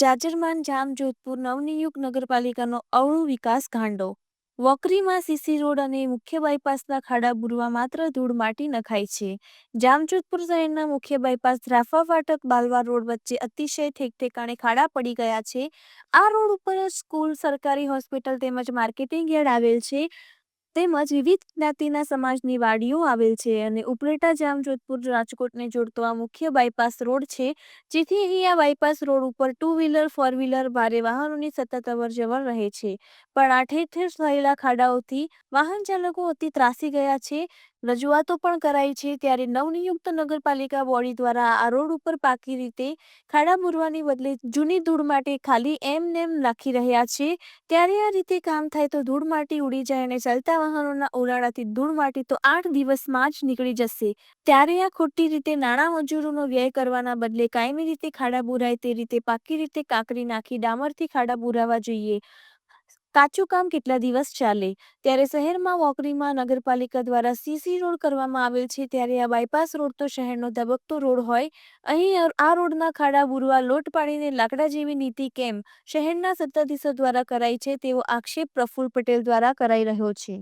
જાજરમાન જામ જોધપુર નવનિયુક્ત નગરપાલિકાનો અવળું વિકાસ ગાંડો વોકરીમાં CC road અને મુખ્ય બાયપાસના ખાડા બુરવા માત્ર ધૂળ માટી નખાય છે. જામજોધપુર શહેરના મુખ્ય બાયપાસ રાફા ફાટક બાલવા રોડ વચ્ચે અતિશય ઠેકઠેકાણે ખાડા પડી ગયા છે. આ રોડ ઉપર સ્કૂલ, સરકારી હોસ્પિટલ તેમજ માર્કેટિંગ યાર્ડ આવેલ છે. તેમજ વિવિધ જ્ઞાતિના સમાજની વાડીઓ આવેલ છે અને ઉપલેટા જામજોધપુર રાજકોટને જોડતો આ મુખ્ય બાયપાસ રોડ છે. જેથી અહીં આ બાયપાસ રોડ ઉપર ટુ વ્હીલર ફોર વ્હીલર ભારે વાહનોની સતત અવર જવર રહે છે. પણ આ ઠેર ઠેર થયેલા ખાડાઓથી વાહન ચાલકો અતિ ત્રાસી ગયા છે. રજૂઆતો પણ કરાઈ છે ત્યારે નવનિયુક્ત નગરપાલિકા બોડી દ્વારા આ રોડ ઉપર પાકી રીતે ખાડા પૂરવાની બદલે જૂની ધૂળ માટે ખાલી એમ નેમ નાખી રહ્યા છે. ત્યારે આ રીતે કામ થાય તો ધૂળ માટી ઉડી જાય અને ચાલતા વાહનોના ઓલાળાથી ધૂળ માટી તો આઠ દિવસમાં જ નીકળી જશે. ત્યારે આ ખોટી રીતે નાણાં મજૂરોનો વ્યય કરવાના બદલે કાયમી રીતે ખાડા બુરાય તે રીતે પાકી રીતે કાંકરી નાખી ડામરથી ખાડા બુરાવા જોઈએ. કાચું કામ કેટલા દિવસ ચાલે? ત્યારે શહેરમાં વોકરીમાં નગરપાલિકા દ્વારા સીસી રોડ કરવામાં આવેલ છે, ત્યારે આ બાયપાસ રોડ તો શહેરનો ધબકતો રોડ હોય. અહીં આ રોડના ખાડા બુરવા લોટ પાડીને લાકડા જેવી નીતિ કેમ શહેરના સત્તાધીશો દ્વારા કરાઈ છે તેવો આક્ષેપ પ્રફુલ પટેલ દ્વારા કરાઈ રહ્યો છે.